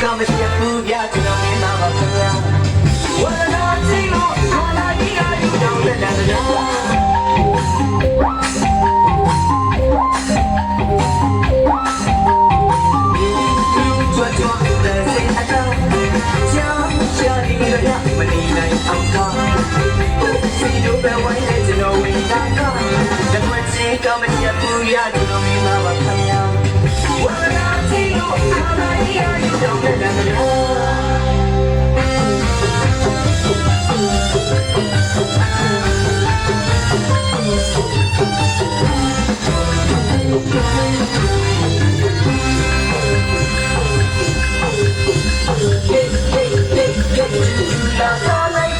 ကမပြတ်ဘူးဗျာကျွန်တော်မင်းသားပါခင်ဗျာဝါလာချင်းလို့ခန္ဓာကြီးကယူတော့တဲ့တန်တာကမ္ဘာကြီးပူရတဲ့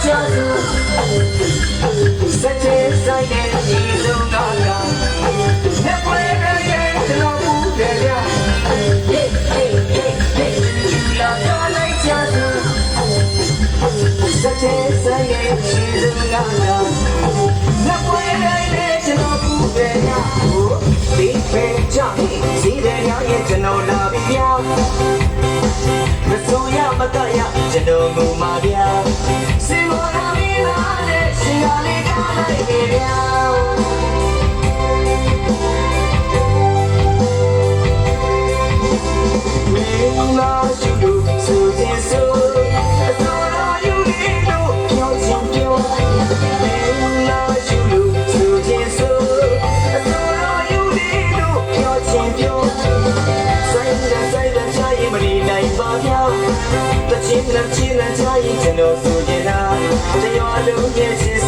Mr. တချင်းလမ်းချင်းလမ်းချာရင်ကျွန်တော်ဆိုချင်တာတရွာလုံးရဲ့ချင်း